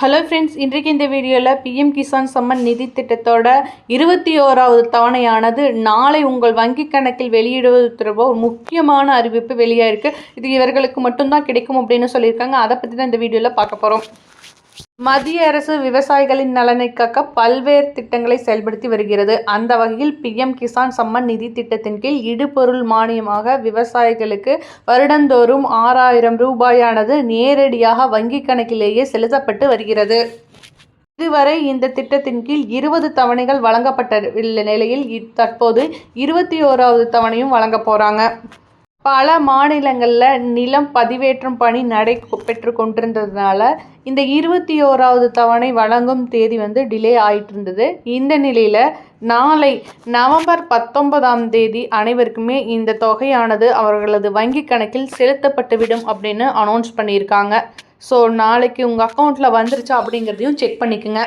Hello friends இன்றைக்கு இந்த வீடியோவில் பிஎம் கிசான் சம்மன் நிதி திட்டத்தோட இருபத்தி ஓராவது தவணையானது நாளை உங்கள் வங்கி கணக்கில் வெளியிடுவது தொடர்பாக ஒரு முக்கியமான அறிவிப்பு வெளியாயிருக்கு. இது இவர்களுக்கு மட்டும்தான் கிடைக்கும் அப்படின்னு சொல்லியிருக்காங்க. அதை பற்றி தான் இந்த வீடியோவில் பார்க்க போகிறோம் மத்திய அரசு விவசாயிகளின் நலனை காக்க பல்வேறு திட்டங்களை செயல்படுத்தி வருகிறது. அந்த வகையில் பிஎம் கிசான் சம்மன் நிதி திட்டத்தின் கீழ் இடுபொருள் மானியமாக விவசாயிகளுக்கு வருடந்தோறும் ஆறாயிரம் ரூபாயானது நேரடியாக வங்கிக் கணக்கிலேயே செலுத்தப்பட்டு வருகிறது. இதுவரை இந்த திட்டத்தின் கீழ் இருபது தவணைகள் வழங்கப்பட்ட நிலையில் தற்போது இருபத்தி ஓராவது தவணையும் வழங்க போகிறாங்க பல மாநிலங்களில் நிலம் பதிவேற்றம் பணி நடை பெற்று கொண்டிருந்ததுனால இந்த இருபத்தி ஓராவது தவணை வழங்கும் தேதி வந்து டிலே ஆகிட்டு இருந்தது இந்த நிலையில் நாளை நவம்பர் பத்தொன்பதாம் தேதி அனைவருக்குமே இந்த தொகையானது அவர்களது வங்கி கணக்கில் செலுத்தப்பட்டுவிடும் அப்படின்னு அனௌன்ஸ் பண்ணியிருக்காங்க. ஸோ நாளைக்கு உங்கள் அக்கௌண்ட்டில் வந்துருச்சா அப்படிங்கிறதையும் செக் பண்ணிக்கோங்க.